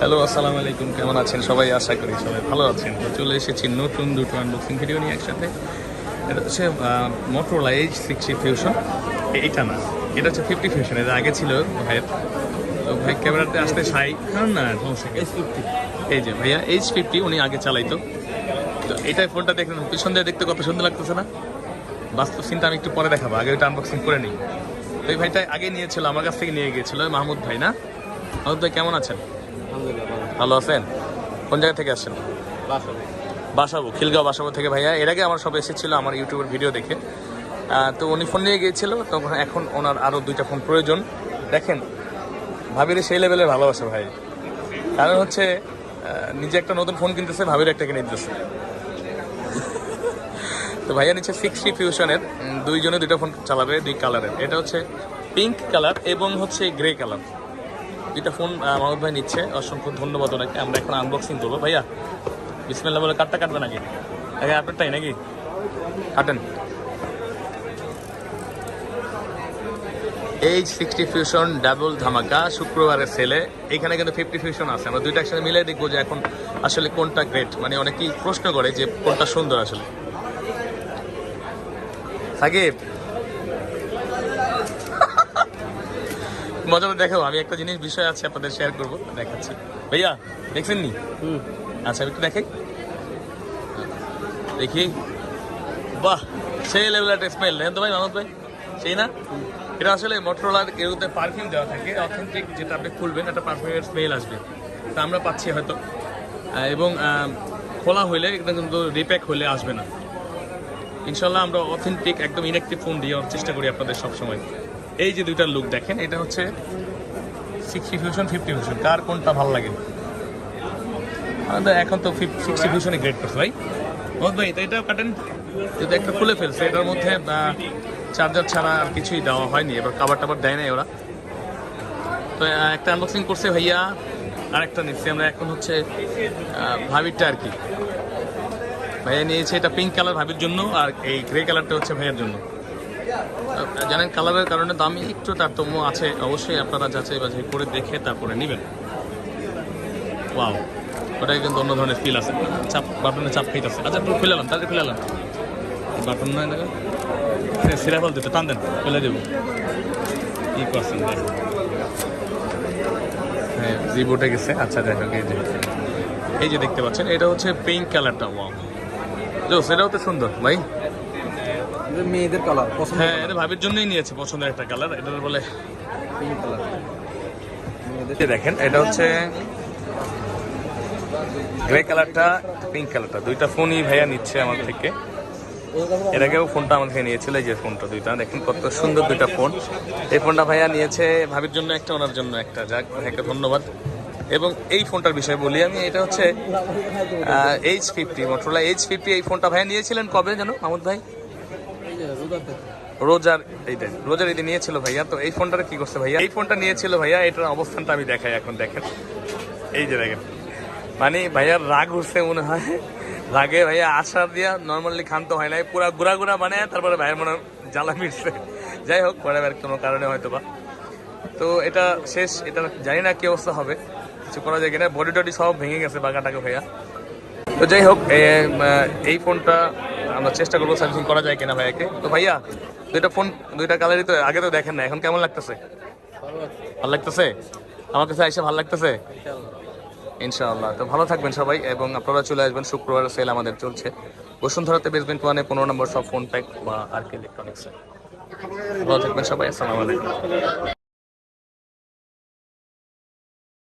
Hello আসসালামু আলাইকুম। কেমন আছেন? সবাই আশা করি সবাই ভালো আছেন। তো চলে এসেছি নতুন দুটো আনবক্সিং ভিডিও নিয়ে একসাথে। এটা হচ্ছে মোটরোলা এইচ সিক্সটি ফিউশন এইটা না। এটা হচ্ছে ফিফটি ফিউশন এটা আগে ছিল ভাইয়ের। তো ভাই ক্যামেরাতে আসতে সাই কারণ না? সমস্যা এইচ ফিফটি এই যে ভাইয়া এইচ ফিফটি উনি আগে চালাইতো। তো এইটাই ফোনটা দেখলেন পিছন দিয়ে দেখতে কত সুন্দর লাগতেছে না? বাস্তব চিন্তা আমি একটু পরে দেখাবো। আগে ওইটা আনবক্সিং করে নিই। তো এই ভাইটা আগে নিয়েছিল আমার কাছ থেকে নিয়ে গিয়েছিল। মাহমুদ ভাই না? মাহমুদ ভাই কেমন আছেন? ভালো আছেন? কোন জায়গা থেকে আসছেন? বাসাবো। খিলগাঁও বাসাবো থেকে ভাইয়া। এর আগে আমার সব এসেছিল আমার ইউটিউবের ভিডিও দেখে। তো উনি ফোন নিয়ে গিয়েছিল তখন এখন ওনার আরও দুইটা ফোন প্রয়োজন। দেখেন ভাবির সেই লেভেলের ভালোবাসা ভাই। কারণ হচ্ছে নিজে একটা নতুন ফোন কিনতেছে ভাবির একটা কিনে দিতেছে। তো ভাইয়া নিচ্ছে সিক্সটি ফিউশনের দুইজনে দুইটা ফোন চালাবে দুই কালারের এটা হচ্ছে পিঙ্ক কালার এবং হচ্ছে গ্রে কালার দুইটা ফোন মাহমুদ ভাই নিচ্ছে। অসংখ্য ধন্যবাদ ওনাকে। আমরা এখন আনবক্সিং করব। ভাইয়া বিসমিল্লা বলে কাটটা কাটবে নাকি? আগে আপনারটাই নাকি? কাটেন। এইচ সিক্সটি ফিউশন ডাবল ধামাকা, শুক্রবারের সেলে এখানে কিন্তু ফিফটি ফিউশন আছে। আমরা দুইটা একসাথে মিলে দেখব যে এখন আসলে কোনটা গ্রেট মানে অনেকেই প্রশ্ন করে যে কোনটা সুন্দর আসলে। সাকিব মজা করে দেখো আমি একটা জিনিস বিষয় আছে আপনাদের শেয়ার করব দেখাচ্ছি। ভাইয়া দেখছেন নি? আচ্ছা একটু দেখাই। দেখি। বাহ সেই লেভেলের একটা স্মেল দেখেন তো ভাই মাহমুদ ভাই। সেই না? এটা আসলে মোটরোলার এরকম পারফিউম দেওয়া থাকে অথেন্টিক যেটা আপনি খুলবেন একটা পারফিউমের স্মেল আসবে। তা আমরা পাচ্ছি হয়তো। এবং খোলা হইলে একদম কিন্তু রিপ্যাক হইলে আসবে না। ইনশাল্লাহ আমরা অথেন্টিক একদম ইনেকটিভ ফোন দিয়ে দেওয়ার চেষ্টা করি আপনাদের সবসময়। এই যে দুইটা লুক দেখেন, এটা হচ্ছে সিক্সটি ফিউশন ফিফটি ফিউশন কার কোনটা ভালো লাগে? এখন তো সিক্সটি ফিউশনে গ্রেড করছে ভাই। মোহাম্মদ ভাই তো এটাও কাটেন। যদি একটা খুলে ফেলছে, এটার মধ্যে চার্জার ছাড়া আর কিছুই দেওয়া হয়নি, এবার কাবার টাবার দেয় নাই ওরা। তো একটা আনবক্সিং করছে ভাইয়া আর একটা নিচ্ছি। আমরা এখন হচ্ছে ভাবিরটা আর কি। ভাইয়া নিয়েছে এটা পিঙ্ক কালার ভাবির জন্য, আর এই গ্রে কালারটা হচ্ছে ভাইয়ার জন্য। জানেন কালারের কারণে দামি একটু তারতম্য আছে। অবশ্যই আপনারা যাচাই বাছাই করে দেখে তারপরে নেবেন। ওয়াও, ওটাই কিন্তু অন্য ধরনের ফিল আছে। চাপ, বাটনে চাপ খাইতে আছে আচ্ছা একটু খুলেলাম তাদের খুলেলাম বাটন নয় দেখো সিরাফল দিতে টান দেন, ফেলে দেবো। কি করছেন হ্যাঁ জিবোটে গেছে। আচ্ছা দেখো এই যে। এই যে দেখতে পাচ্ছেন, এটা হচ্ছে পিঙ্ক কালারটা ওয়াও। সেটাও তো সুন্দর, ভাই। মেয়েদের কালার পছন্দ হ্যাঁ এটা ভাবির জন্যই নিয়েছে পছন্দের একটা কালার এটা বলে পিঙ্ক কালার দেখেন এটা হচ্ছে গ্রে কালারটা পিঙ্ক কালারটা দুইটা ফোনই ভাইয়া নিচ্ছে আমার থেকে। এর আগেও ফোনটা আমার থেকে নিয়েছিল এই যে ফোনটা দুইটা। দেখেন কত সুন্দর দুইটা ফোন। এই ফোনটা ভাইয়া নিয়েছে ভাবির জন্য একটা ওনার জন্য একটা। যাক ভাইকে ধন্যবাদ। এবং এই ফোনটার বিষয়ে বলি আমি এটা হচ্ছে edge fifty Motorola edge fifty এই ফোনটা ভাইয়া নিয়েছিলেন কবে জানো মাহমুদ ভাই? রোজার এইটা রোজার ঈদে নিয়েছিল ভাইয়া। তো এই ফোনটা কি করছে ভাইয়া? এই ফোনটা নিয়েছিল ভাইয়া, এটার অবস্থানটা আমি দেখাই এখন, দেখেন। এই যে দেখেন। মানে ভাইয়ার রাগ উঠছে মনে হয়। রাগে ভাইয়া আশার দিয়া নর্মালি খান্ত হয় না পুরা গুড়া গুড়া বানায় তারপরে ভাইয়ের মনে জ্বালা মিটছে। যাই হোক পরে কোনো কারণে হয়তো বা তো এটা শেষ, এটা জানি না কি অবস্থা হবে। কিছু করা যায় কিনা বডি টডি সব ভেঙে গেছে বাগাটাকে ভাইয়া। তো যাই হোক এই ফোনটা আমরা চেষ্টা করব সার্ভিসিং করা যায় কিনা ভাইয়াকে। তো ভাইয়া, দুইটা ফোন দুইটা কালারই তো আগে তো দেখেন না এখন কেমন লাগতেছে? ভালো লাগতেছে? আমার কাছে এসে ভালো লাগতেছে? ইনশাআল্লাহ। তো ভালো থাকবেন সবাই, এবং আপনারা চলে আসবেন, শুক্রবার সেল আমাদের চলছে। বসুন্ধরাতে বেসমেন্ট ওয়ানে পনেরো নম্বর সব ফোন প্যাক বা আর কি ইলেকট্রনিক্সে ভালো থাকবেন সবাই, আসসালামু আলাইকুম।